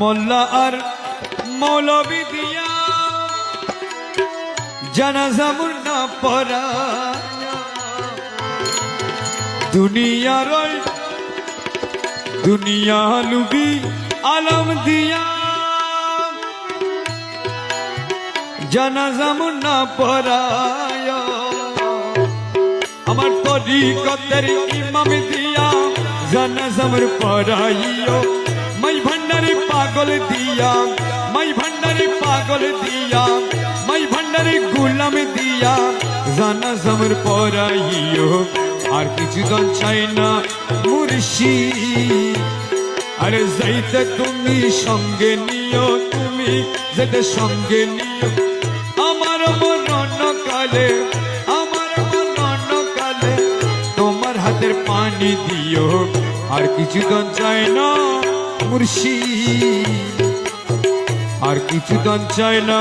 মোল্লা আর মৌলবি দিয়া। জানাজা মুন্না পরা দুনিয়ার দুনিয়া লুবি আলম দিয়া। জানাজা মুন্না পরায় আমার তরিকতের ইমাম দিয়া জানাজামর পরাইও মাই ভণ্ডারি পাগল দিয়া মাই ভণ্ডারি পাগল দিয়া মাই ভণ্ডারি গুলাম দিয়া জানাজামর পরাইও আর কিছু দন চাই না মুর্শি আরে যাইতে তুমি সঙ্গে নিও তুমি যেতে সঙ্গে নিও আমার মরণ কালে আমার মরণ কালে তোমার হাতের পানি দিও আর কিছু দন চাই না মুর্শি আর কিছু দন চাই না।